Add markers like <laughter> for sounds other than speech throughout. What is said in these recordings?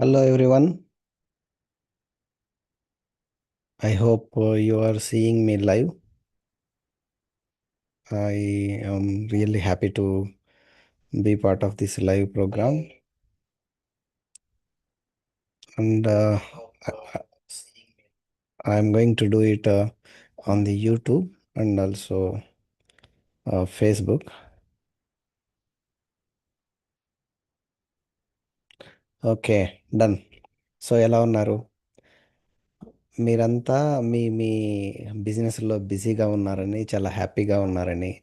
Hello everyone. I hope uh, you are seeing me live. I am really happy to be part of this live program. And uh, I, am going to do it uh, on the YouTube and also uh, Facebook. Okay done. So ఎలా ఉన్నారు? మీరంతా మీ మీ బిజినెస్లో బిజీగా ఉన్నారని చాలా హ్యాపీగా ఉన్నారని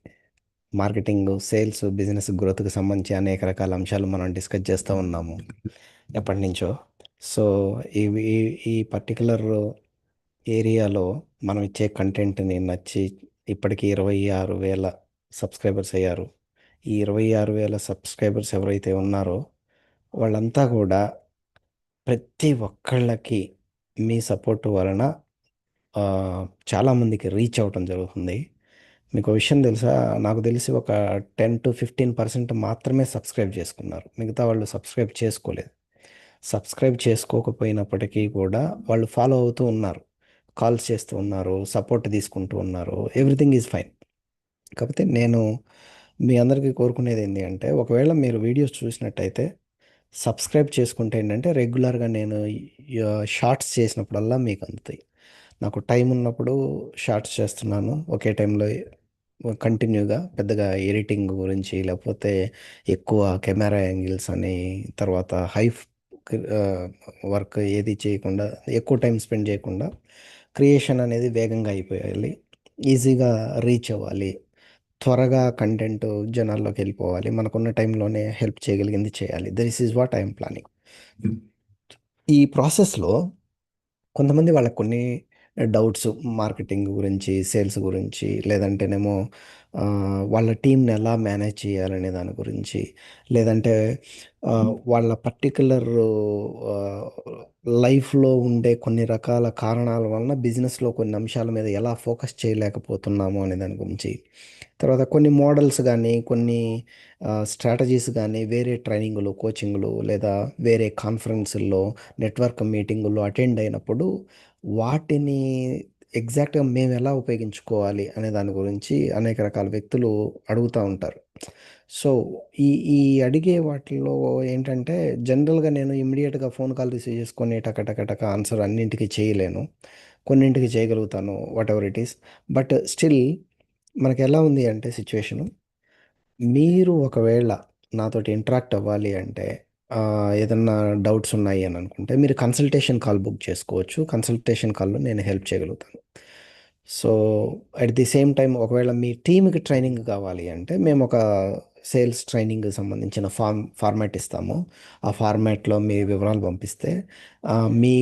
marketing sales business గ్రోత్కి సంబంధించి అనేక రకాల అంశాలు మనం డిస్కస్ చేస్తూ ఉన్నాము ఎప్పటి నుంచో. సో ఈ ఈ పర్టికులర్ ఏరియాలో మనం ఇచ్చే కంటెంట్ని నచ్చి ఇప్పటికీ ఇరవై ఆరు వేల సబ్స్క్రైబర్స్ అయ్యారు. ఈ ఇరవై ఆరు వేల సబ్స్క్రైబర్స్ ఎవరైతే ఉన్నారో వాళ్ళంతా కూడా ప్రతి ఒక్కళ్ళకి మీ సపోర్ట్ వలన చాలామందికి రీచ్ అవ్వటం జరుగుతుంది. మీకు విషయం తెలుసా? నాకు తెలిసి ఒక టెన్ టు ఫిఫ్టీన్ పర్సెంట్ మాత్రమే సబ్స్క్రైబ్ చేసుకున్నారు. మిగతా వాళ్ళు సబ్స్క్రైబ్ చేసుకోలేదు. సబ్స్క్రైబ్ చేసుకోకపోయినప్పటికీ కూడా వాళ్ళు ఫాలో అవుతూ ఉన్నారు. కాల్స్ చేస్తూ ఉన్నారు సపోర్ట్ తీసుకుంటూ ఉన్నారు. Everything is fine. కాకపోతే నేను మీ అందరికీ కోరుకునేది ఏంటి అంటే ఒకవేళ మీరు వీడియోస్ చూసినట్టయితే సబ్స్క్రైబ్ చేసుకుంటే ఏంటంటే రెగ్యులర్గా నేను షార్ట్స్ చేసినప్పుడల్లా మీకు అందుతాయి. నాకు టైం ఉన్నప్పుడు షార్ట్స్ చేస్తున్నాను. ఒకే టైంలో కంటిన్యూగా పెద్దగా ఎడిటింగ్ గురించి లేకపోతే ఎక్కువ కెమెరా యాంగిల్స్ అని తర్వాత హై వర్క్ ఏది చేయకుండా ఎక్కువ టైం స్పెండ్ చేయకుండా క్రియేషన్ అనేది వేగంగా అయిపోయాలి. ఈజీగా రీచ్ అవ్వాలి. త్వరగా కంటెంట్ జనాల్లోకి వెళ్ళిపోవాలి. మనకున్న టైంలోనే హెల్ప్ చేయగలిగింది చేయాలి. This is what I'm planning. ఈ ప్రాసెస్లో కొంతమంది వాళ్ళకు కొన్ని డౌట్స్ మార్కెటింగ్ గురించి సేల్స్ గురించి లేదంటేనేమో వాళ్ళ టీంని ఎలా మేనేజ్ చేయాలనే దాని గురించి లేదంటే వాళ్ళ పర్టికులర్ లైఫ్లో ఉండే కొన్ని రకాల కారణాల వలన బిజినెస్లో కొన్ని అంశాల మీద ఎలా ఫోకస్ చేయలేకపోతున్నాము అనే దాని గురించి. తర్వాత కొన్ని మోడల్స్ కానీ కొన్ని స్ట్రాటజీస్ కానీ వేరే ట్రైనింగ్లు కోచింగ్లు లేదా వేరే కాన్ఫరెన్సుల్లో నెట్వర్క్ మీటింగుల్లో అటెండ్ అయినప్పుడు వాటిని ఎగ్జాక్ట్గా మేము ఎలా ఉపయోగించుకోవాలి అనే దాని గురించి అనేక రకాల వ్యక్తులు అడుగుతూ ఉంటారు. సో ఈ ఈ అడిగే వాటిలో ఏంటంటే జనరల్గా నేను ఇమ్మీడియట్గా ఫోన్ కాల్ రిసీవ్ చేసుకొని టక ఆన్సర్ అన్నింటికి చేయలేను. కొన్నింటికి చేయగలుగుతాను whatever it is but still మనకి ఎలా ఉంది అంటే సిచ్యువేషను. మీరు ఒకవేళ నాతోటి ఇంటరాక్ట్ అవ్వాలి అంటే ఏదన్నా డౌట్స్ ఉన్నాయి అని అనుకుంటే మీరు కన్సల్టేషన్ కాల్ బుక్ చేసుకోవచ్చు. కన్సల్టేషన్ కాల్లో నేను హెల్ప్ చేయగలుగుతాను. So at the same time ఒకవేళ మీ టీమ్కి ట్రైనింగ్ కావాలి అంటే మేము ఒక సేల్స్ ట్రైనింగ్ సంబంధించిన ఫార్మ్ ఫార్మాట్ ఇస్తాము. ఆ ఫార్మాట్లో మీ వివరాలు పంపిస్తే మీ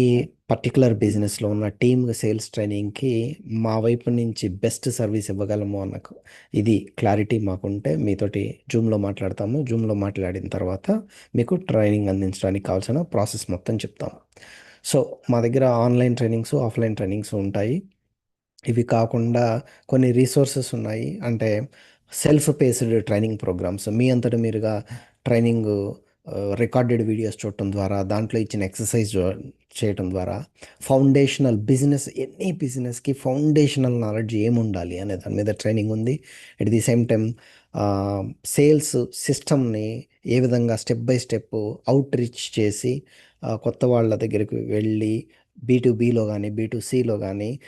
పర్టికులర్ బిజినెస్లో ఉన్న టీమ్ సేల్స్ ట్రైనింగ్కి మా వైపు నుంచి బెస్ట్ సర్వీస్ ఇవ్వగలము అన్నకు ఇది క్లారిటీ మాకుంటే మీతోటి జూమ్లో మాట్లాడతాము. జూమ్లో మాట్లాడిన తర్వాత మీకు ట్రైనింగ్ అందించడానికి కావాల్సిన ప్రాసెస్ మొత్తం చెప్తాము. సో మా దగ్గర ఆన్లైన్ ట్రైనింగ్స్ ఆఫ్లైన్ ట్రైనింగ్స్ ఉంటాయి. ఇవి కాకుండా కొన్ని రీసోర్సెస్ ఉన్నాయి. అంటే సెల్ఫ్ పేస్డ్ ట్రైనింగ్ ప్రోగ్రామ్స్ మీ అంతటా మీరుగా ట్రైనింగ్ రికార్డెడ్ వీడియోస్ చూడటం ద్వారా దాంట్లో ఇచ్చిన ఎక్సర్సైజ్ చేయటం ద్వారా ఫౌండేషనల్ బిజినెస్ ఎనీ బిజినెస్కి ఫౌండేషనల్ నాలెడ్జ్ ఏముండాలి అనే దాని మీద ట్రైనింగ్ ఉంది. At the same time sales సిస్టమ్ని ఏ విధంగా step by step outreach చేసి కొత్త వాళ్ళ దగ్గరికి వెళ్ళి బీ బీలో కానీ బీ కానీ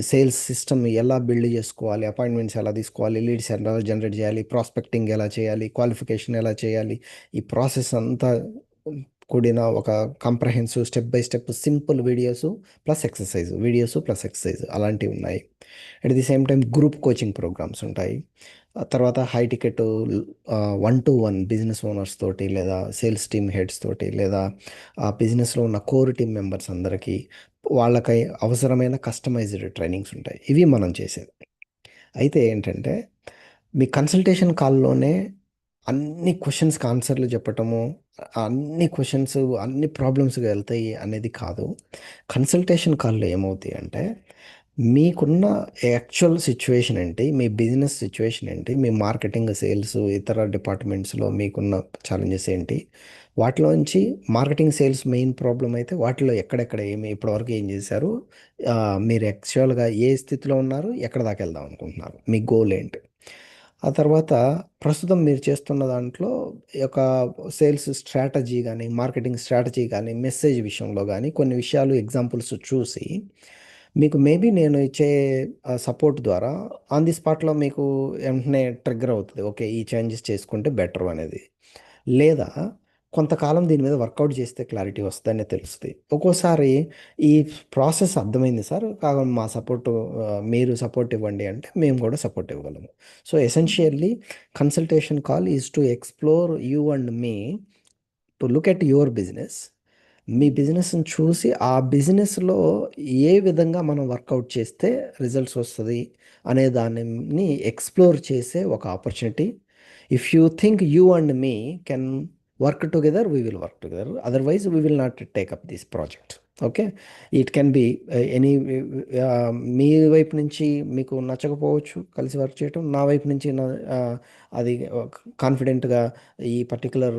సేల్స్ సిస్టమ్ ఎలా బిల్డ్ చేసుకోవాలి అపాయింట్మెంట్స్ ఎలా తీసుకోవాలి లీడ్స్ ఎలా జనరేట్ చేయాలి ప్రాస్పెక్టింగ్ ఎలా చేయాలి క్వాలిఫికేషన్ ఎలా చేయాలి ఈ ప్రాసెస్ అంతా కూడిన ఒక comprehensive step by step simple videos plus exercise videos plus exercise అలాంటివి ఉన్నాయి. At the same time group coaching programmes ఉంటాయి. తర్వాత high ticket one to one business owners తోటి లేదా సేల్స్ టీమ్ హెడ్స్ తోటి లేదా ఆ బిజినెస్లో ఉన్న కోర్ టీమ్ మెంబర్స్ అందరికీ వాళ్ళకై అవసరమైన కస్టమైజ్డ్ ట్రైనింగ్స్ ఉంటాయి. ఇవి మనం చేసేది. అయితే ఏంటంటే మీ కన్సల్టేషన్ కాల్లోనే అన్ని క్వశ్చన్స్కి ఆన్సర్లు చెప్పటము అన్ని క్వశ్చన్స్ అన్ని ప్రాబ్లమ్స్గా వెళ్తాయి అనేది కాదు కన్సల్టేషన్ కాల్లో ఏమవుతాయి అంటే మీకున్న యాక్చువల్ సిచ్యువేషన్ ఏంటి? మీ బిజినెస్ సిచ్యువేషన్ ఏంటి? మీ మార్కెటింగ్, సేల్స్, ఇతర డిపార్ట్మెంట్స్‌లో మీకున్న ఛాలెంజెస్ ఏంటి? వాటిలోంచి మార్కెటింగ్, సేల్స్ మెయిన్ ప్రాబ్లం అయితే వాటిలో ఎక్కడెక్కడ ఏమి ఇప్పటివరకు ఏం చేశారు? మీరు యాక్చువల్‌గా ఏ స్థితిలో ఉన్నారు? ఎక్కడి దాకా వెళ్దాం అనుకుంటున్నారు? మీ గోల్ ఏంటి? ఆ తర్వాత ప్రస్తుతం మీరు చేస్తున్న దాంట్లో ఒక యొక్క సేల్స్ స్ట్రాటజీ కానీ మార్కెటింగ్ స్ట్రాటజీ కానీ మెసేజ్ విషయంలో కానీ కొన్ని విషయాలు ఎగ్జాంపుల్స్ చూసి మీకు మేబీ నేను ఇచ్చే సపోర్ట్ ద్వారా ఆన్ ది స్పాట్‌లో మీకు వెంటనే ట్రిగ్గర్ అవుతుంది ఓకే. ఈ చేంజెస్ చేసుకుంటే బెటర్ అనేది. లేదా కొంతకాలం దీని మీద వర్కౌట్ చేస్తే క్లారిటీ వస్తుందని తెలుస్తుంది ఒక్కోసారి ఈ ప్రాసెస్ అర్థమైంది సార్. కాగా మా సపోర్ట్ మీరు సపోర్ట్ ఇవ్వండి అంటే మేము కూడా సపోర్ట్ ఇవ్వగలము. So, essentially consultation call is to explore you and me to look at your business. మీ బిజినెస్‌ని చూసి ఆ బిజినెస్‌లో ఏ విధంగా మనం వర్కౌట్ చేస్తే రిజల్ట్స్ వస్తుంది అనే దానిని ఎక్స్‌ప్లోర్ చేసే ఒక opportunity. If you think you and me can work together we will work together. Otherwise we will not take up this project. Okay. It can be any మీ వైపు నుంచి మీకు నచ్చకపోవచ్చు కలిసి వర్క్ చేయటం. నా వైపు నుంచి నా అది కాన్ఫిడెంట్‌గా ఈ పర్టిక్యులర్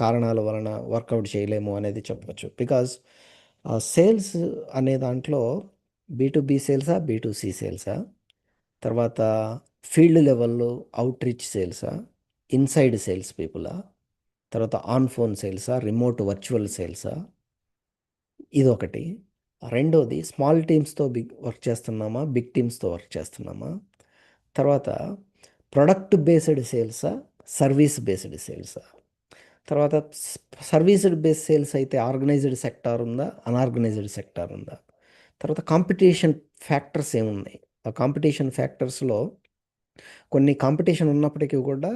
కారణాల వలన వర్కౌట్ చేయలేము అనేది చెప్పవచ్చు బికాజ్ సేల్స్ అనే దాంట్లో బీ బీ సేల్సా? బీటుసి సేల్సా? తర్వాత ఫీల్డ్ లెవెల్‌లో ఔట్‌రీచ్ సేల్సా? ఇన్‌సైడ్ సేల్స్ పీపులా? తర్వాత ఆన్ ఫోన్ సేల్సా? రిమోట్ వర్చువల్ సేల్సా? ఇదొకటి. రెండోది స్మాల్ టీమ్స్‌తో బిగ్ వర్క్ చేస్తున్నామా? బిగ్ టీమ్స్‌తో వర్క్ చేస్తున్నామా? తర్వాత ప్రొడక్ట్ బేస్డ్ సేల్సా? సర్వీస్ బేస్డ్ సేల్సా? తర్వాత సర్వీస్డ్ బేస్ సేల్స్ అయితే ఆర్గనైజ్డ్ సెక్టార్ ఉందా? అనార్గనైజ్డ్ సెక్టార్ ఉందా? తర్వాత కాంపిటీషన్ ఫ్యాక్టర్స్ ఏమున్నాయి? ఆ కాంపిటీషన్ ఫ్యాక్టర్స్‌లో కొన్ని కాంపిటీషన్ ఉన్నప్పటికీ కూడా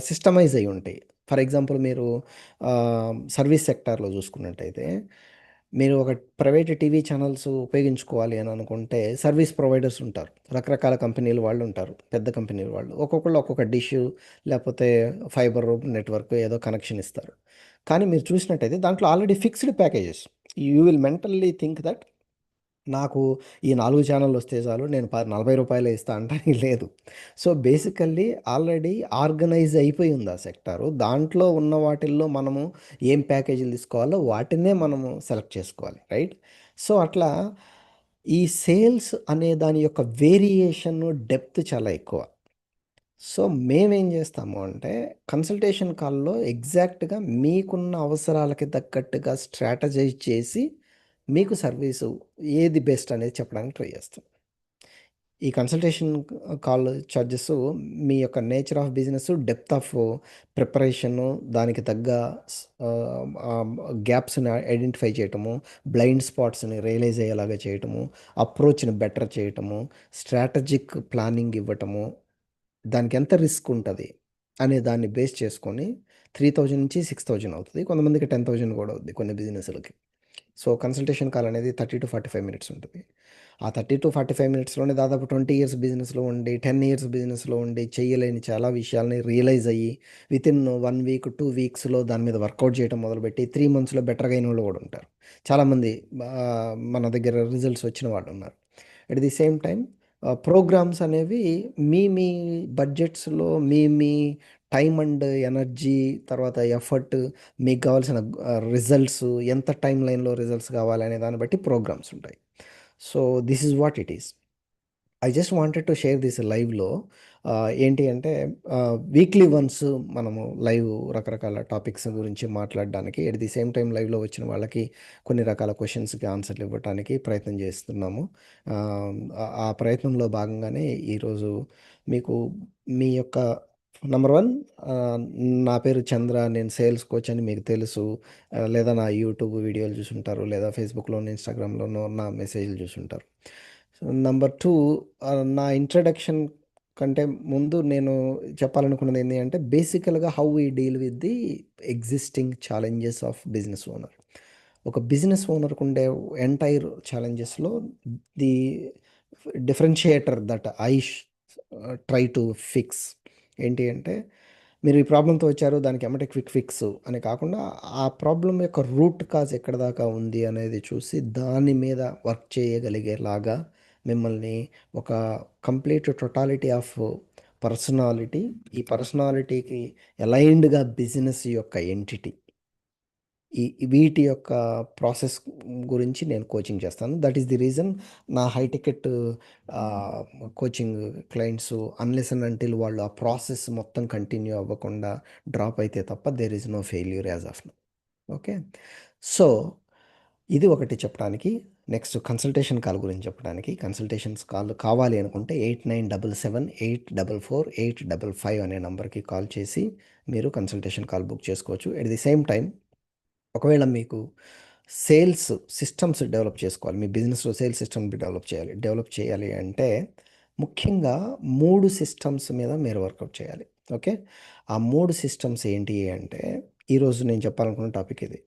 సిస్టమైజ్ అయి ఉంటాయి. ఫర్ ఎగ్జాంపుల్ మీరు సర్వీస్ సెక్టార్‌లో చూసుకున్నట్టయితే మీరు ఒక ప్రైవేట్ టీవీ ఛానల్స్ ఉపయోగించుకోవాలి అని అనుకుంటే సర్వీస్ ప్రొవైడర్స్ ఉంటారు. రకరకాల కంపెనీలు వాళ్ళు ఉంటారు. పెద్ద కంపెనీల వాళ్ళు. ఒక్కొక్కళ్ళు ఒక్కొక్క డిష్ లేకపోతే ఫైబర్ నెట్వర్క్ ఏదో కనెక్షన్ ఇస్తారు. కానీ మీరు చూసినట్టయితే దాంట్లో already fixed packages. You will mentally think that నాకు ఈ నాలుగు ఛానల్ వస్తే చాలు నేను ప రూ. 40 ఇస్తా అంటానికి <laughs> లేదు. సో, బేసికల్లీ ఆల్రెడీ ఆర్గనైజ్ అయిపోయి ఉంది ఆ సెక్టారు. దాంట్లో ఉన్న వాటిల్లో మనము ఏం ప్యాకేజీలు తీసుకోవాలో వాటినే మనము సెలెక్ట్ చేసుకోవాలి. రైట్? సో, అట్లా ఈ సేల్స్ అనే దాని యొక్క వేరియేషన్ డెప్త్ చాలా ఎక్కువ. సో, మేమేం చేస్తాము అంటే కన్సల్టేషన్ కాల్‌లో ఎగ్జాక్ట్‌గా మీకున్న అవసరాలకి తగ్గట్టుగా స్ట్రాటజైజ్ చేసి మీకు సర్వీసు ఏది బెస్ట్ అనేది చెప్పడానికి ట్రై చేస్తాం. ఈ కన్సల్టేషన్ కాల్ చార్జెస్ మీ యొక్క nature of business, depth of preparation దానికి తగ్గ గ్యాప్స్‌ని ఐడెంటిఫై చేయటము, బ్లైండ్ స్పాట్స్‌ని రియలైజ్ అయ్యేలాగా చేయటము, అప్రోచ్‌ని బెటర్ చేయటము, స్ట్రాటజిక్ ప్లానింగ్ ఇవ్వటము, దానికి ఎంత రిస్క్ ఉంటుంది అనే దాన్ని బేస్ చేసుకొని త్రీ థౌజండ్ నుంచి సిక్స్ థౌజండ్ అవుతుంది కొంతమందికి 10,000 కూడా అవుతుంది కొన్ని బిజినెస్‌లకి. సో, కన్సల్టేషన్ కాల్ అనేది 30-45 మినిట్స్ ఉంటుంది ఆ 30-45 మినిట్స్‌లోనే దాదాపు 20 ఇయర్స్ బిజినెస్‌లో ఉండి, 10 ఇయర్స్ బిజినెస్‌లో ఉండి చేయలేని చాలా విషయాలని రియలైజ్ అయ్యి వితిన్ వన్ వీక్, టూ వీక్స్‌లో దాని మీద వర్కౌట్ చేయటం మొదలుపెట్టి త్రీ మంత్స్‌లో బెటర్‌గా అయిన వాళ్ళు కూడా ఉంటారు. చాలామంది మన దగ్గర రిజల్ట్స్ వచ్చిన వాళ్ళు ఉన్నారు. At the same time programmes అనేవి మీ మీ బడ్జెట్స్‌లో మీ మీ టైమ్ అండ్ ఎనర్జీ తర్వాత ఎఫర్ట్ మీకు కావాల్సిన రిజల్ట్స్ ఎంత టైం లైన్‌లో రిజల్ట్స్ కావాలనే దాన్ని బట్టి ప్రోగ్రామ్స్ ఉంటాయి. So, this is what it is. I just wanted to share this లైవ్‌లో ఏంటి అంటే వీక్లీ వన్స్ మనము లైవ్ రకరకాల టాపిక్స్ గురించి మాట్లాడడానికి ఎట్ ది సేమ్ టైం లైవ్‌లో వచ్చిన వాళ్ళకి కొన్ని రకాల క్వశ్చన్స్కి ఆన్సర్‌లు ఇవ్వడానికి ప్రయత్నం చేస్తున్నాము. ఆ ప్రయత్నంలో భాగంగానే ఈరోజు మీకు మీ యొక్క నంబర్ వన్ నా పేరు చంద్ర. నేను సేల్స్ కోచ్ అని మీకు తెలుసు. లేదా నా యూట్యూబ్ వీడియోలు చూసుంటారు. లేదా ఫేస్‌బుక్‌లోనో, ఇన్స్టాగ్రామ్లోనూ నా మెసేజ్‌లు చూసుంటారు. నంబర్ టూ నా ఇంట్రడక్షన్ కంటే ముందు నేను చెప్పాలనుకున్నది ఏంటి అంటే బేసికల్‌గా how we deal with the existing challenges of business owner. ఒక బిజినెస్ ఓనర్‌కు ఉండే entire ఛాలెంజెస్‌లో the differentiator that I try to fix ఏంటి అంటే మీరు ఈ ప్రాబ్లంతో వచ్చారు. దానికి ఎమ్మటే క్విక్ ఫిక్స్ అని కాకుండా ఆ ప్రాబ్లం యొక్క రూట్ కాజ్ ఎక్కడి దాకా ఉంది అనేది చూసి దాని మీద వర్క్ చేయగలిగేలాగా మిమ్మల్ని ఒక కంప్లీట్ టోటాలిటీ ఆఫ్ పర్సనాలిటీ ఈ పర్సనాలిటీకి అలైన్డ్గా బిజినెస్ యొక్క ఎంటిటీ ఈ వీటి యొక్క ప్రాసెస్ గురించి నేను కోచింగ్ చేస్తాను. దట్ ఈస్ ది రీజన్ నా high ticket coaching clients unless and until వాళ్ళు ఆ ప్రాసెస్ మొత్తం కంటిన్యూ అవ్వకుండా డ్రాప్ అయితే తప్ప there is no failure as of okay so ఇది ఒకటి చెప్పడానికి. నెక్స్ట్ కన్సల్టేషన్ కాల్ గురించి చెప్పడానికి. కన్సల్టేషన్స్ కాల్ కావాలి అనుకుంటే eight nine double seven eight double four eight double five అనే నెంబర్కి కాల్ చేసి మీరు కన్సల్టేషన్ కాల్ బుక్ చేసుకోవచ్చు. ఎట్ ది సేమ్ టైం ఒకవేళ మీకు సేల్స్ సిస్టమ్స్ డెవలప్ చేసుకోవాలి మీ బిజినెస్లో సేల్స్ సిస్టమ్ డెవలప్ చేయాలి డెవలప్ చేయాలి అంటే ముఖ్యంగా మూడు సిస్టమ్స్ మీద మీరు వర్కౌట్ చేయాలి. ఓకే? ఆ మూడు సిస్టమ్స్ ఏంటి అంటే ఈరోజు నేను చెప్పాలనుకున్న టాపిక్ ఇది.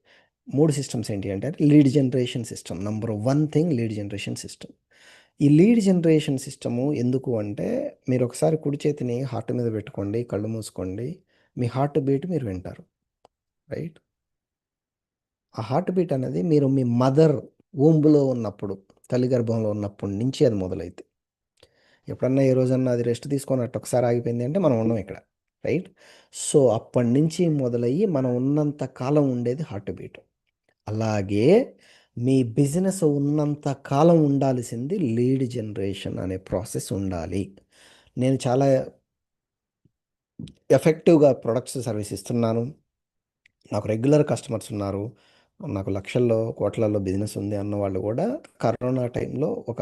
మూడు సిస్టమ్స్ ఏంటి అంటే lead generation system number one thing lead generation system. ఈ లీడ్ జనరేషన్ సిస్టము ఎందుకు అంటే మీరు ఒకసారి కుడి చేతిని హార్ట్ మీద పెట్టుకోండి కళ్ళు మూసుకోండి మీ హార్ట్ బీట్ మీరు వింటారు. రైట్? ఆ హార్ట్ బీట్ అనేది మీరు మీ మదర్ ఊంబులో ఉన్నప్పుడు తల్లి గర్భంలో ఉన్నప్పటి నుంచి అది మొదలైతే. ఎప్పుడన్నా ఏ రోజన్నా అది రెస్ట్ తీసుకొని తీసుకున్నట్టు ఒకసారి ఆగిపోయింది అంటే మనం ఉన్నాం ఇక్కడ రైట్? సో అప్పటి నుంచి మొదలయ్యి మనం ఉన్నంత కాలం ఉండేది హార్ట్ బీట్. అలాగే మీ బిజినెస్ ఉన్నంత కాలం ఉండాల్సింది లీడ్ జనరేషన్ అనే ప్రాసెస్ ఉండాలి. నేను చాలా ఎఫెక్టివ్గా ప్రొడక్ట్స్ సర్వీస్ ఇస్తున్నాను. నాకు రెగ్యులర్ కస్టమర్స్ ఉన్నారు. నాకు లక్షల్లో కోట్లలో బిజినెస్ ఉంది అన్న వాళ్ళు కూడా కరోనా టైంలో ఒక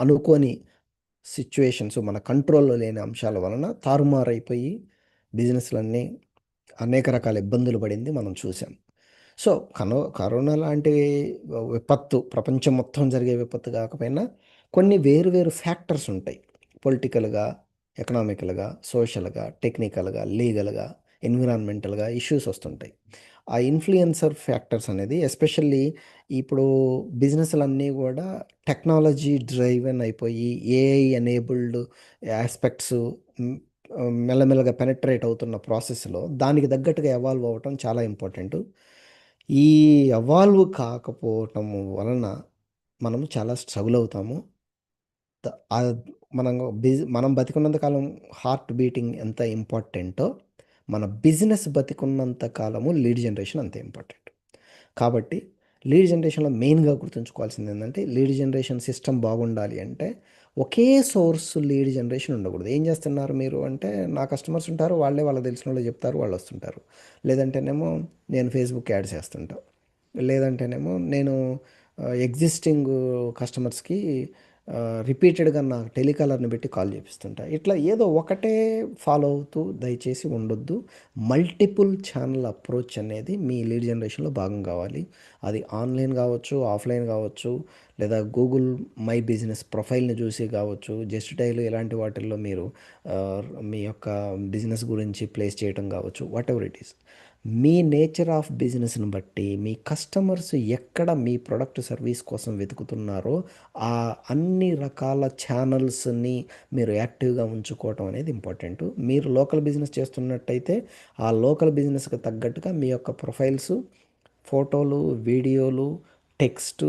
అనుకోని సిచ్యువేషన్స్ మన కంట్రోల్లో లేని అంశాల వలన తారుమారైపోయి బిజినెస్లన్నీ అనేక రకాల ఇబ్బందులు పడింది మనం చూసాం. సో కనో కరోనా లాంటి విపత్తు ప్రపంచం మొత్తం జరిగే విపత్తు కాకపోయినా కొన్ని వేరు వేరు ఫ్యాక్టర్స్ ఉంటాయి. పొలిటికల్గా ఎకనామికల్గా సోషల్గా టెక్నికల్గా లీగల్గా ఎన్విరాన్మెంటల్గా ఇష్యూస్ వస్తుంటాయి. ఆ ఇన్ఫ్లుయెన్సర్ ఫ్యాక్టర్స్ అనేది ఎస్పెషల్లీ ఇప్పుడు బిజినెస్లన్నీ కూడా టెక్నాలజీ డ్రైవెన్ అయిపోయి ఏఐ ఎనేబుల్డ్ ఆస్పెక్ట్స్ మెల్లమెల్లగా పెనట్రేట్ అవుతున్న ప్రాసెస్లో దానికి తగ్గట్టుగా ఎవాల్వ్ అవ్వటం చాలా ఇంపార్టెంట్. ఈ ఎవాల్వ్ కాకపోవటం వలన మనం చాలా స్ట్రగుల్ అవుతాము. మనం బిజి మనం బతికున్నంత కాలం హార్ట్ బీటింగ్ ఎంత ఇంపార్టెంటో మన బిజినెస్ బతికున్నంత కాలము లీడ్ జనరేషన్ అంతే ఇంపార్టెంట్. కాబట్టి లీడ్ జనరేషన్లో మెయిన్గా గుర్తుంచుకోవాల్సింది ఏంటంటే లీడ్ జనరేషన్ సిస్టమ్ బాగుండాలి అంటే ఒకే సోర్స్ లీడ్ జనరేషన్ ఉండకూడదు. ఏం చేస్తున్నారు మీరు అంటే నా కస్టమర్స్ ఉంటారు వాళ్ళే వాళ్ళకి తెలిసిన వాళ్ళు చెప్తారు వాళ్ళు వస్తుంటారు. లేదంటేనేమో నేను ఫేస్బుక్ యాడ్ చేస్తుంటా. లేదంటేనేమో నేను ఎగ్జిస్టింగ్ కస్టమర్స్కి రిపీటెడ్గా నాకు టెలికాలర్ని పెట్టి కాల్ చేపిస్తుంటా. ఇట్లా ఏదో ఒకటే ఫాలో అవుతూ దయచేసి ఉండొద్దు. మల్టిపుల్ ఛానల్ అప్రోచ్ అనేది మీ లీడ్ జనరేషన్లో భాగం కావాలి. అది ఆన్లైన్ కావచ్చు ఆఫ్లైన్ కావచ్చు లేదా గూగుల్ మై బిజినెస్ ప్రొఫైల్ని చూసి కావచ్చు జస్ట్ డైల్ ఇలాంటి వాటిల్లో మీరు మీ యొక్క బిజినెస్ గురించి ప్లేస్ చేయడం కావచ్చు వాట్ ఎవర్ ఇట్ ఈస్ మీ నేచర్ ఆఫ్ బిజినెస్ని బట్టి మీ కస్టమర్స్ ఎక్కడ మీ ప్రొడక్ట్ సర్వీస్ కోసం వెతుకుతున్నారో ఆ అన్ని రకాల ఛానల్స్ని మీరు యాక్టివ్గా ఉంచుకోవటం అనేది ఇంపార్టెంట్. మీరు లోకల్ బిజినెస్ చేస్తున్నట్టయితే ఆ లోకల్ బిజినెస్కి తగ్గట్టుగా మీ యొక్క ప్రొఫైల్స్ ఫోటోలు వీడియోలు టెక్స్ట్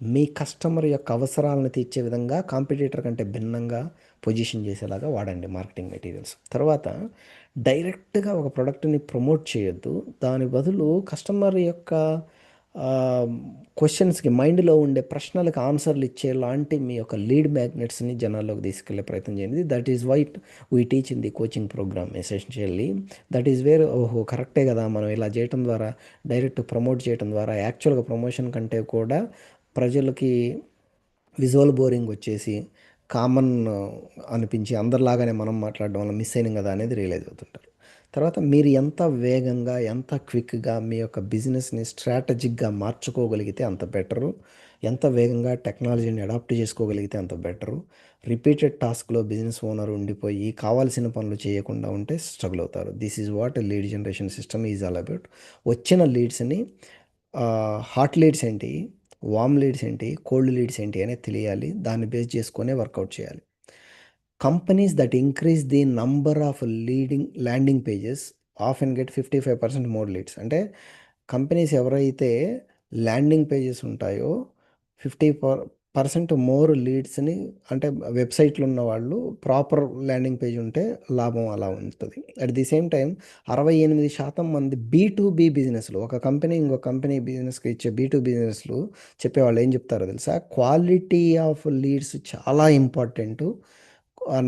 మీ కస్టమర్ యొక్క అవసరాలను తీర్చే విధంగా కాంపిటీటర్ కంటే భిన్నంగా పొజిషన్ చేసేలాగా వాడండి మార్కెటింగ్ మెటీరియల్స్. తర్వాత డైరెక్ట్గా ఒక ప్రోడక్ట్ని ప్రమోట్ చేయొద్దు. దాని బదులు కస్టమర్ యొక్క క్వశ్చన్స్కి మైండ్లో ఉండే ప్రశ్నలకు ఆన్సర్లు ఇచ్చే లాంటి మీ యొక్క లీడ్ మ్యాగ్నెట్స్ని జనాల్లోకి తీసుకెళ్ళే ప్రయత్నం చేయండి. That is what we teach in the coaching programme essentially. That is where ఓహో కరెక్టే కదా మనం ఇలా చేయటం ద్వారా డైరెక్ట్ ప్రమోట్ చేయడం ద్వారా యాక్చువల్గా ప్రమోషన్ కంటే కూడా ప్రజలకి విజువల్ బోరింగ్ వచ్చేసి కామన్ అనిపించి అందరిలాగానే మనం మాట్లాడడం వల్ల మిస్ అయినాం కదా అనేది రియలైజ్ అవుతుంటారు. తర్వాత మీరు ఎంత వేగంగా ఎంత క్విక్గా మీ యొక్క బిజినెస్ని స్ట్రాటజిక్గా మార్చుకోగలిగితే అంత బెటరు. ఎంత వేగంగా టెక్నాలజీని అడాప్ట్ చేసుకోగలిగితే అంత బెటరు. రిపీటెడ్ టాస్క్లో బిజినెస్ ఓనర్ ఉండిపోయి కావాల్సిన పనులు చేయకుండా ఉంటే స్ట్రగుల్ అవుతారు. This is what lead generation system is all about. వచ్చిన లీడ్స్ని హాట్ లీడ్స్ ఏంటి? వామ్ లీడ్స్ ఏంటి కోల్డ్ లీడ్స్ ఏంటి అనేది తెలియాలి. దాన్ని బేస్ చేసుకునే వర్కౌట్ చేయాలి. Companies that increase the number of leading landing pages of and get fifty five percent more leads. అంటే కంపెనీస్ ఎవరైతే ల్యాండింగ్ పేజెస్ ఉంటాయో ఫిఫ్టీ పర్సెంట్ మోర్ లీడ్స్‌ని అంటే వెబ్‌సైట్‌లో ఉన్న వాళ్ళు ప్రాపర్ ల్యాండింగ్ పేజ్ ఉంటే లాభం అలా ఉంటుంది అట్ ది సేమ్ టైం అరవై ఎనిమిది శాతం మంది బీ టు బీ బిజినెస్‌లు ఒక కంపెనీ ఇంకో కంపెనీ బిజినెస్‌కి ఇచ్చే బీ టు బిజినెస్‌లు చెప్పేవాళ్ళు ఏం చెప్తారో తెలుసా? క్వాలిటీ ఆఫ్ లీడ్స్ చాలా ఇంపార్టెంటు.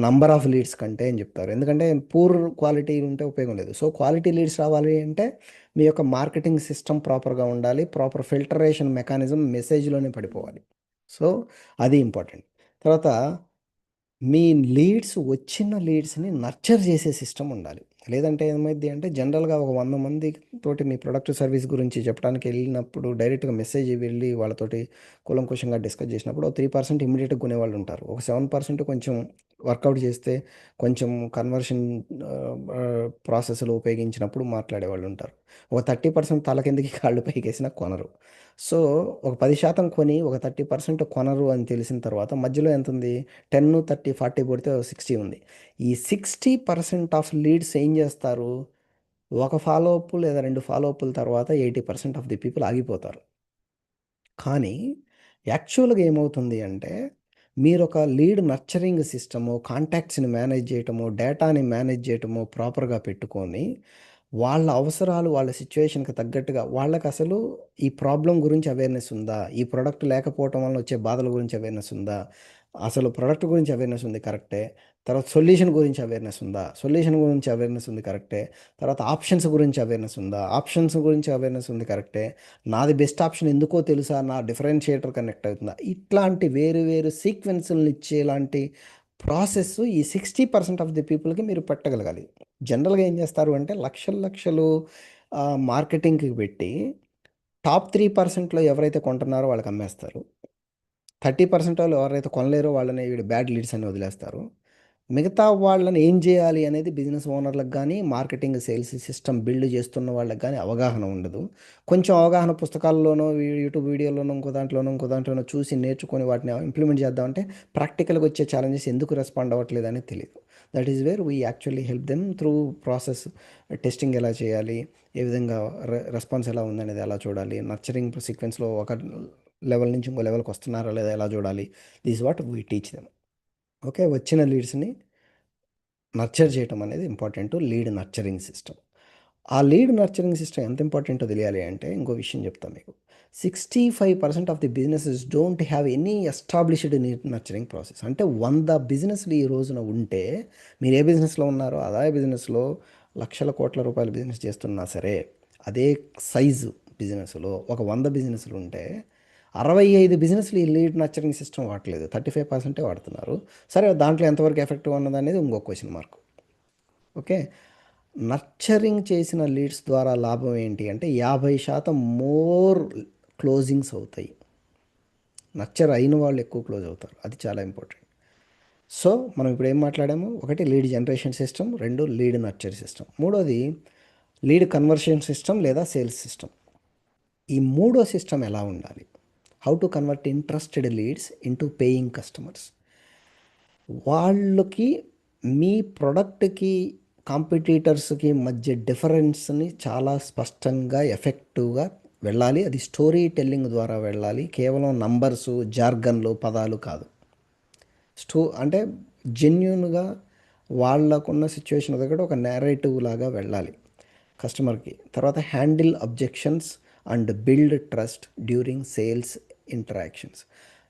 నంబర్ ఆఫ్ లీడ్స్ కంటే అని చెప్తారు. ఎందుకంటే పూర్ క్వాలిటీ ఉంటే ఉపయోగం లేదు. సో, క్వాలిటీ లీడ్స్ రావాలి అంటే మీ యొక్క మార్కెటింగ్ సిస్టమ్ ప్రాపర్‌గా ఉండాలి. ప్రాపర్ ఫిల్టరేషన్ మెకానిజం మెసేజ్‌లోనే పడిపోవాలి. సో, అది ఇంపార్టెంట్. తర్వాత మీ లీడ్స్ వచ్చిన లీడ్స్‌ని నర్చర్ చేసే సిస్టమ్ ఉండాలి. లేదంటే ఏమైంది అంటే జనరల్‌గా ఒక వంద మంది తోటి మీ ప్రొడక్ట్ సర్వీస్ గురించి చెప్పడానికి వెళ్ళినప్పుడు డైరెక్ట్‌గా మెసేజ్ వెళ్ళి వాళ్ళతోటి కూలంకషంగా డిస్కస్ చేసినప్పుడు ఓ 3% ఇమ్మీడియేట్‌గా కొనేవాళ్ళు ఉంటారు. ఒక సెవెన్ పర్సెంట్ కొంచెం వర్కౌట్ చేస్తే కొంచెం కన్వర్షన్ ప్రాసెస్లో ప్రాసెస్‌లు ఉపయోగించినప్పుడు మాట్లాడేవాళ్ళు ఉంటారు. ఒక 30% తల కిందకి కాళ్ళు పైకేసినా కొనరు. సో, ఒక 10% కొని ఒక 30% కొనరు అని తెలిసిన తర్వాత మధ్యలో ఎంతుంది? 10, 30, 40 కొడితే ఓ 60 ఉంది. ఈ 60% ఆఫ్ లీడ్స్ ఏం చేస్తారు? ఒక ఫాలో అప్ లేదా రెండు ఫాలో అప్‌ల తర్వాత 80% ఆఫ్ ది పీపుల్ ఆగిపోతారు. కానీ యాక్చువల్‌గా ఏమవుతుంది అంటే మీరొక లీడ్ నర్చరింగ్ సిస్టము, కాంటాక్ట్స్‌ని మేనేజ్ చేయటము, డేటాని మేనేజ్ చేయటము ప్రాపర్‌గా పెట్టుకొని వాళ్ళ అవసరాలు, వాళ్ళ సిచ్యువేషన్కి తగ్గట్టుగా వాళ్ళకసలు ఈ ప్రాబ్లం గురించి అవేర్‌నెస్ ఉందా? ఈ ప్రోడక్ట్ లేకపోవటం వల్ల వచ్చే బాధల గురించి అవేర్‌నెస్ ఉందా? అసలు ప్రోడక్ట్ గురించి అవేర్‌నెస్ ఉంది కరెక్టే. తర్వాత సొల్యూషన్ గురించి అవేర్‌నెస్ ఉందా? సొల్యూషన్ గురించి అవేర్‌నెస్ ఉంది కరెక్టే. తర్వాత ఆప్షన్స్ గురించి అవేర్‌నెస్ ఉందా? ఆప్షన్స్ గురించి అవేర్‌నెస్ ఉంది కరెక్టే. నాది బెస్ట్ ఆప్షన్ ఎందుకో తెలుసా? నా డిఫరెన్షియేటర్ కనెక్ట్ అవుతుందా? ఇట్లాంటి వేరు వేరు సీక్వెన్స్‌లని ఇచ్చేలాంటి ప్రాసెస్ ఈ 60% ఆఫ్ ది పీపుల్‌కి మీరు పెట్టగలగాలి. జనరల్‌గా ఏం చేస్తారు అంటే లక్షలు లక్షలు మార్కెటింగ్‌కి పెట్టి టాప్ త్రీ పర్సెంట్లో ఎవరైతే కొంటున్నారో వాళ్ళకి అమ్మేస్తారు. 30% వాళ్ళు ఎవరైతే కొనలేరో వాళ్ళని వీడు బ్యాడ్ లీడ్స్ అని వదిలేస్తారు. మిగతా వాళ్ళని ఏం చేయాలి అనేది బిజినెస్ ఓనర్‌లకు కానీ మార్కెటింగ్ సేల్స్ సిస్టమ్ బిల్డ్ చేస్తున్న వాళ్ళకి కానీ అవగాహన ఉండదు. కొంచెం అవగాహన పుస్తకాల్లోనో, యూట్యూబ్ వీడియోలోనో, ఇంకో దాంట్లోనో, ఇంకో దాంట్లోనో చూసి నేర్చుకొని వాటిని ఇంప్లిమెంట్ చేద్దామంటే ప్రాక్టికల్‌గా వచ్చే ఛాలెంజెస్ ఎందుకు రెస్పాండ్ అవ్వట్లేదు అనేది తెలియదు that is where we actually help them through process testing ఎలా చేయాలి? ఏ విధంగా రెస్పాన్స్ ఎలా ఉందనేది ఎలా చూడాలి? నర్చరింగ్ సీక్వెన్స్‌లో ఒక లెవెల్ నుంచి ఇంకో లెవెల్‌కి వస్తున్నారా లేదా ఎలా చూడాలి? This what we teach them. Okay. వచ్చిన లీడ్స్‌ని నర్చర్ చేయటం అనేది ఇంపార్టెంట్ లీడ్ నర్చరింగ్ సిస్టమ్. ఆ లీడ్ నర్చరింగ్ సిస్టమ్ ఎంత ఇంపార్టెంటో తెలియాలి అంటే ఇంకో విషయం చెప్తాను మీకు. 65% of the businesses don't have any established నీ నర్చరింగ్ ప్రాసెస్. అంటే వంద బిజినెస్‌లు ఈ రోజున ఉంటే మీరు ఏ బిజినెస్‌లో ఉన్నారో అదే బిజినెస్‌లో లక్షల కోట్ల రూపాయల బిజినెస్ చేస్తున్నా సరే, అదే సైజు బిజినెస్‌లో ఒక వంద బిజినెస్‌లు ఉంటే 65 బిజినెస్‌లు ఈ లీడ్ నర్చరింగ్ సిస్టమ్ వాడట్లేదు. 35% వాడుతున్నారు. సరే దాంట్లో ఎంతవరకు ఎఫెక్టివ్ ఉన్నదనేది ఇంకో క్వశ్చన్ మార్క్. ఓకే. నర్చరింగ్ చేసిన లీడ్స్ ద్వారా లాభం ఏంటి అంటే 50% మోర్ క్లోజింగ్స్ అవుతాయి. నర్చర్ అయిన వాళ్ళు ఎక్కువ క్లోజ్ అవుతారు. అది చాలా ఇంపార్టెంట్. సో, మనం ఇప్పుడు ఏం మాట్లాడాము? ఒకటి లీడ్ జనరేషన్ సిస్టమ్, రెండు లీడ్ నర్చర్ సిస్టమ్. మూడోది లీడ్ కన్వర్షన్ సిస్టమ్ లేదా సేల్స్ సిస్టమ్. ఈ మూడో సిస్టమ్ ఎలా ఉండాలి? How to convert interested leads into paying customers. వాళ్ళకి మీ ప్రొడక్ట్‌కి, కాంపిటీటర్స్‌కి మధ్య డిఫరెన్స్‌ని చాలా స్పష్టంగా, ఎఫెక్టివ్‌గా వెళ్ళాలి. అది స్టోరీ టెల్లింగ్ ద్వారా వెళ్ళాలి. కేవలం నంబర్స్ జార్గన్‌లు, పదాలు కాదు. స్టో అంటే జెన్యున్గా వాళ్ళకున్న సిచ్యువేషన్ దగ్గర ఒక నేరేటివ్ లాగా వెళ్ళాలి కస్టమర్‌కి. తర్వాత handle objections and build trust during sales interactions.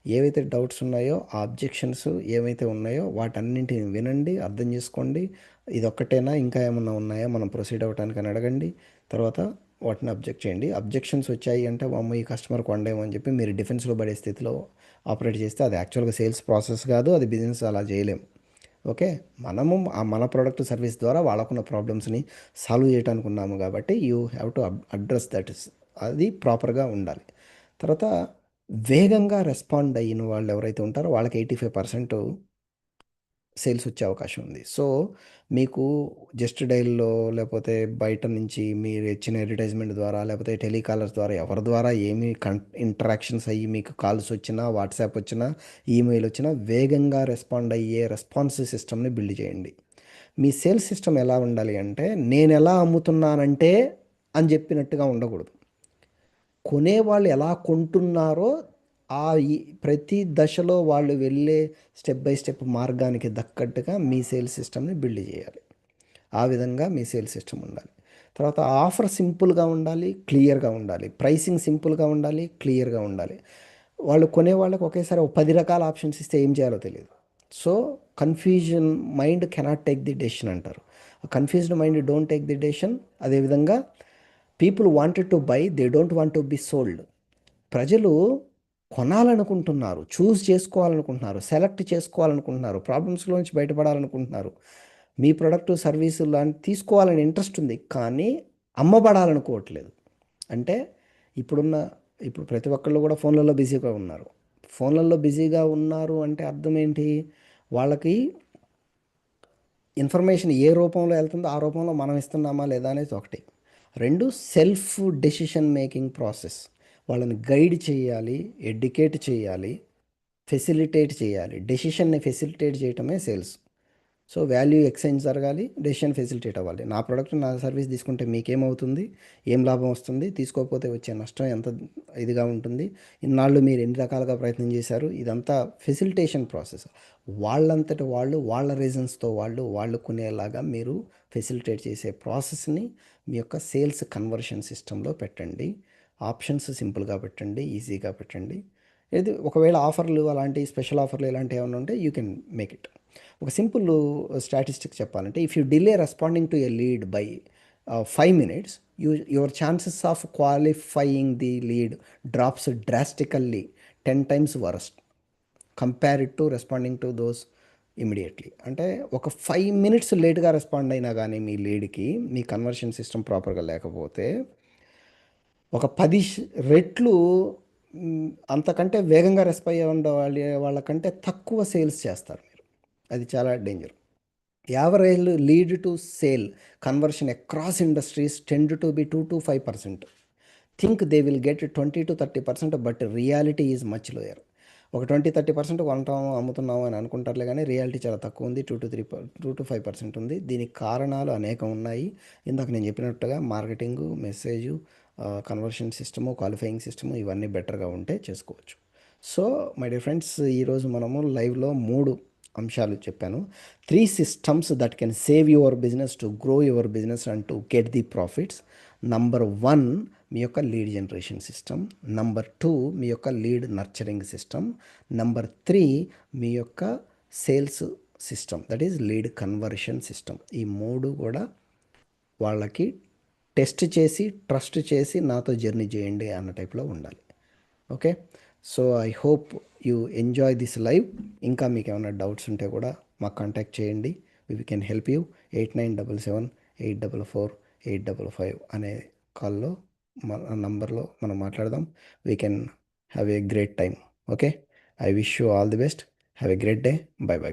ఏవైతే డౌట్స్ ఉన్నాయో ఆ అబ్జెక్షన్స్ ఏవైతే ఉన్నాయో వాటన్నింటిని వినండి, అర్థం చేసుకోండి. ఇదొక్కటేనా ఇంకా ఏమన్నా ఉన్నాయా మనం ప్రొసీడ్ అవ్వటానికి అని అడగండి. తర్వాత వాటిని అబ్జెక్ట్ చేయండి. అబ్జెక్షన్స్ వచ్చాయి అంటే వామ్మో! ఈ కస్టమర్ కొండేమో అని చెప్పి మీరు డిఫెన్స్‌లో పడే స్థితిలో ఆపరేట్ చేస్తే అది యాక్చువల్‌గా సేల్స్ ప్రాసెస్ కాదు. అది బిజినెస్ అలా చేయలేము ఓకే. మనము ఆ మన ప్రోడక్ట్ సర్వీస్ ద్వారా వాళ్ళకున్న ప్రాబ్లమ్స్‌ని సాల్వ్ చేయటానికి ఉన్నాము కాబట్టి you have to address that is అది ప్రాపర్‌గా ఉండాలి. తర్వాత వేగంగా రెస్పాండ్ అయిన వాళ్ళు ఎవరైతే ఉంటారో వాళ్ళకి 85% సేల్స్ వచ్చే అవకాశం ఉంది. సో, మీకు జస్ట్ డైల్లో లేకపోతే బయట నుంచి మీరు ఇచ్చిన అడ్వర్టైజ్‌మెంట్ ద్వారా లేకపోతే టెలికాలర్స్ ద్వారా ఎవరి ద్వారా ఏమి కన్ ఇంటరాక్షన్స్ అయ్యి మీకు కాల్స్ వచ్చినా, వాట్సాప్ వచ్చినా, ఈమెయిల్ వచ్చినా వేగంగా రెస్పాండ్ అయ్యే రెస్పాన్స్ సిస్టమ్‌ని బిల్డ్ చేయండి. మీ సేల్స్ సిస్టమ్ ఎలా ఉండాలి అంటే నేను ఎలా అమ్ముతున్నానంటే అని చెప్పినట్టుగా ఉండకూడదు. కొనేవాళ్ళు ఎలా కొంటున్నారో ఆ ఈ ప్రతి దశలో వాళ్ళు వెళ్ళే స్టెప్ బై స్టెప్ మార్గానికి దక్కట్టుగా మీ సేల్స్ సిస్టమ్ని బిల్డ్ చేయాలి. ఆ విధంగా మీ సేల్స్ సిస్టమ్ ఉండాలి. తర్వాత ఆఫర్ సింపుల్గా ఉండాలి క్లియర్గా ఉండాలి. ప్రైసింగ్ సింపుల్గా ఉండాలి క్లియర్గా ఉండాలి. వాళ్ళు కొనే వాళ్ళకి ఒకేసారి ఒక పది రకాల ఆప్షన్స్ ఇస్తే ఏం చేయాలో తెలియదు so confusion mind cannot take the decision అంటారు. Confused mind don't take the decision అదేవిధంగా people wanted to buy they don't want to be sold ప్రజలు కొనాలనుకుంటున్నారు చూస్ చేసుకోవాలనుకుంటున్నారు సెలెక్ట్ చేసుకోవాలనుకుంటున్నారు ప్రాబ్లమ్స్లోంచి బయటపడాలనుకుంటున్నారు. మీ ప్రొడక్ట్ సర్వీసు లాంటి తీసుకోవాలని ఇంట్రెస్ట్ ఉంది కానీ అమ్మబడాలనుకోవట్లేదు. అంటే ఇప్పుడున్న ఇప్పుడు ప్రతి ఒక్కళ్ళు కూడా ఫోన్లలో బిజీగా ఉన్నారు. ఫోన్లలో బిజీగా ఉన్నారు అంటే అర్థం ఏంటి? వాళ్ళకి ఇన్ఫర్మేషన్ ఏ రూపంలో వెళ్తుందో ఆ రూపంలో మనం ఇస్తున్నామా లేదా అనేది ఒకటి. రెండు సెల్ఫ్ డెసిషన్ మేకింగ్ ప్రాసెస్. వాళ్ళని గైడ్ చేయాలి ఎడ్యుకేట్ చేయాలి ఫెసిలిటేట్ చేయాలి. డెసిషన్ని ఫెసిలిటేట్ చేయటమే సేల్స్. సో వాల్యూ ఎక్స్చేంజ్ జరగాలి డెసిషన్ ఫెసిలిటేట్ అవ్వాలి. నా ప్రోడక్ట్ నా సర్వీస్ తీసుకుంటే మీకేమవుతుంది? ఏం లాభం వస్తుంది? తీసుకోకపోతే వచ్చే నష్టం ఎంత ఇదిగా ఉంటుంది? ఇన్నాళ్ళు మీరు ఎన్ని రకాలుగా ప్రయత్నం చేశారు? ఇదంతా ఫెసిలిటేషన్ ప్రాసెస్. వాళ్ళంతటి వాళ్ళు వాళ్ళ రీజన్స్తో వాళ్ళు వాళ్ళు కొనేలాగా మీరు ఫెసిలిటేట్ చేసే ప్రాసెస్ని మీ యొక్క సేల్స్ కన్వర్షన్ సిస్టంలో పెట్టండి. ఆప్షన్స్ సింపుల్గా పెట్టండి ఈజీగా పెట్టండి. ఇది ఒకవేళ ఆఫర్లు అలాంటి స్పెషల్ ఆఫర్లు ఇలాంటివి ఏమైనా ఉంటే యూ కెన్ మేక్ ఇట్. ఒక సింపుల్ uh, స్టాటిస్టిక్ చెప్పాలంటే if you delay responding to a lead by uh, five minutes you your chances of qualifying the lead drops drastically ten times worst. Compare to responding to those immediately అంటే ఒక five minutes లేట్గా respond అయినా కానీ మీ లీడ్కి మీ conversion system ప్రాపర్గా లేకపోతే ఒక పది రెట్లు అంతకంటే వేగంగా రెస్పాండ్ ఉండే వాళ్ళ వాళ్ళకంటే తక్కువ సేల్స్ చేస్తారు మీరు. అది చాలా danger average lead to sale conversion across industries tend to be two to five percent think they will get twenty to thirty percent but reality is much lower ఒక ట్వంటీ థర్టీ పర్సెంట్ కొంటాము అమ్ముతున్నాము అని అనుకుంటారులే కానీ reality చాలా తక్కువ ఉంది. Two to three two to five percent ఉంది. దీనికి కారణాలు అనేకం ఉన్నాయి. ఇందాక నేను చెప్పినట్టుగా marketing message conversion system qualifying system ఇవన్నీ బెటర్గా ఉంటే చేసుకోవచ్చు. సో మై డియర్ ఫ్రెండ్స్ ఈరోజు మనము లైవ్లో మూడు అంశాలు చెప్పాను. Three systems that can save your business to grow your business and to get the profits. Number one మీ యొక్క lead generation system number two మీ యొక్క lead nurturing system number three మీ యొక్క sales system that is lead conversion system ఈ మూడు కూడా వాళ్ళకి test చేసి trust చేసి నాతో జర్నీ చేయండి అన్న టైప్లో ఉండాలి. Okay so I hope you enjoy this live ఇంకా మీకు ఏమైనా డౌట్స్ ఉంటే కూడా మాకు కాంటాక్ట్ చేయండి. We can help you eight nine double seven eight double four eight double five అనే కాల్లో నంబర్లో మనం మాట్లాడదాం. We can have a great time okay I wish you all the best have a great day bye bye